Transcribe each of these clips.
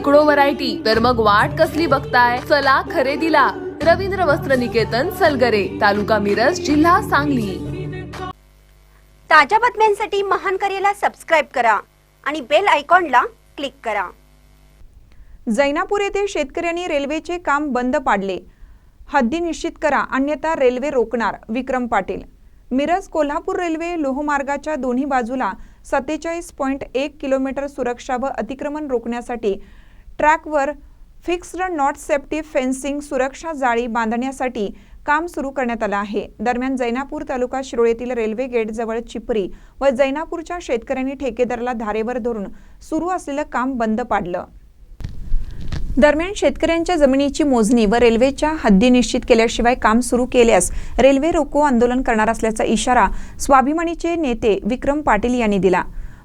शेकडो व्हरायटी तर मग वाट कसली बघताय? चला खरेदीला. रवींद्र वस्त्र निकेतन सलगरे तालुका मिरज जिल्हा सांगली. ताज्या बातम्यांसाठी महान करेला सबस्क्राईब करा आणि बेल आयकॉनला क्लिक करा. जैनापूर येथे शेतकऱ्यांनी रेल्वेचे काम बंद पाडले. हद्दी निश्चित करा अन्यथा रेल्वे रोकणार विक्रम पाटील. मिरज कोल्हापूर रेल्वे लोहमार्गाच्या दोन्ही बाजूला सत्तेचाळीस पॉईंट एक किलोमीटर सुरक्षा व अतिक्रमण रोखण्यासाठी ट्रॅकवर फिक्स्ड नॉट सेफ्टी फेन्सिंग सुरक्षा जाळी बांधण्यासाठी काम सुरू करण्यात आलं आहे. दरम्यान जैनापूर तालुका शिरोळेतील रेल्वे रेल्वे गेटजवळ चिपरी व जैनापूरच्या शेतकऱ्यांनी ठेकेदाराला धारेवर धरून सुरू असलेलं काम बंद पाडलं. दरम्यान शेतकऱ्यांच्या जमिनीची मोजणी व रेल्वेच्या हद्दी निश्चित केल्याशिवाय काम सुरू केल्यास रेल्वे रोको आंदोलन करणार असल्याचा इशारा स्वाभिमानीचे नेते विक्रम पाटील यांनी दिला.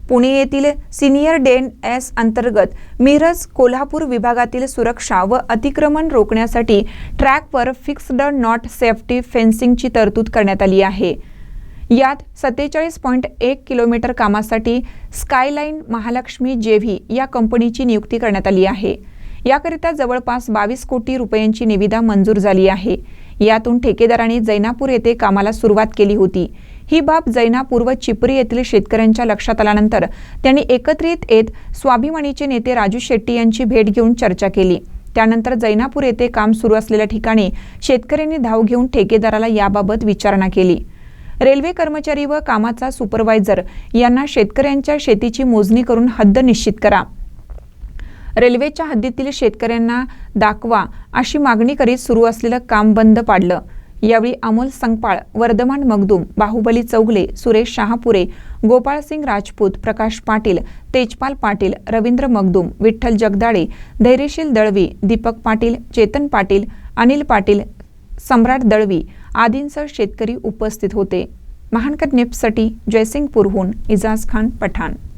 पुणे येथील सिनियर डेन एस अंतर्गत मिरज कोल्हापूर विभागातील सुरक्षा व अतिक्रमण रोखण्यासाठी ट्रॅकवर फिक्स्ड नॉट सेफ्टी फेन्सिंगची तरतूद करण्यात आली आहे. यात सत्तेचाळीस पॉईंट एक किलोमीटर कामासाठी स्कायलाईन महालक्ष्मी जेव्ही या कंपनीची नियुक्ती करण्यात आली आहे. याकरिता जवळपास बावीस कोटी रुपयांची निविदा मंजूर झाली आहे. यातून ठेकेदारांनी जैनापूर येथे कामाला सुरुवात केली होती. ही बाब जैनापूर व चिपरी येथील शेतकऱ्यांच्या लक्षात आल्यानंतर त्यांनी एकत्रित येत स्वाभिमानीचे नेते राजू शेट्टी यांची भेट घेऊन चर्चा केली. त्यानंतर जैनापूर येथे काम सुरू असलेल्या ठिकाणी शेतकऱ्यांनी धाव घेऊन ठेकेदाराला याबाबत विचारणा केली. रेल्वे कर्मचारी व कामाचा सुपरवायझर यांना शेतकऱ्यांच्या शेतीची मोजणी करून हद्द निश्चित करा. रेल्वेच्या हद्दीतील शेतकऱ्यांना दाखवा अशी मागणी करीत सुरू असलेलं काम बंद पाडलं. यावेळी अमोल संगपाळ वर्धमान मगदूम बाहुबली चौगले सुरेश शहापुरे गोपाळसिंग राजपूत प्रकाश पाटील तेजपाल पाटील रवींद्र मगदूम विठ्ठल जगदाळे धैर्यशील दळवी दीपक पाटील चेतन पाटील अनिल पाटील सम्राट दळवी आदींसह शेतकरी उपस्थित होते. महानकर निप्ससाठी जयसिंगपूरहून इजाज खान पठाण.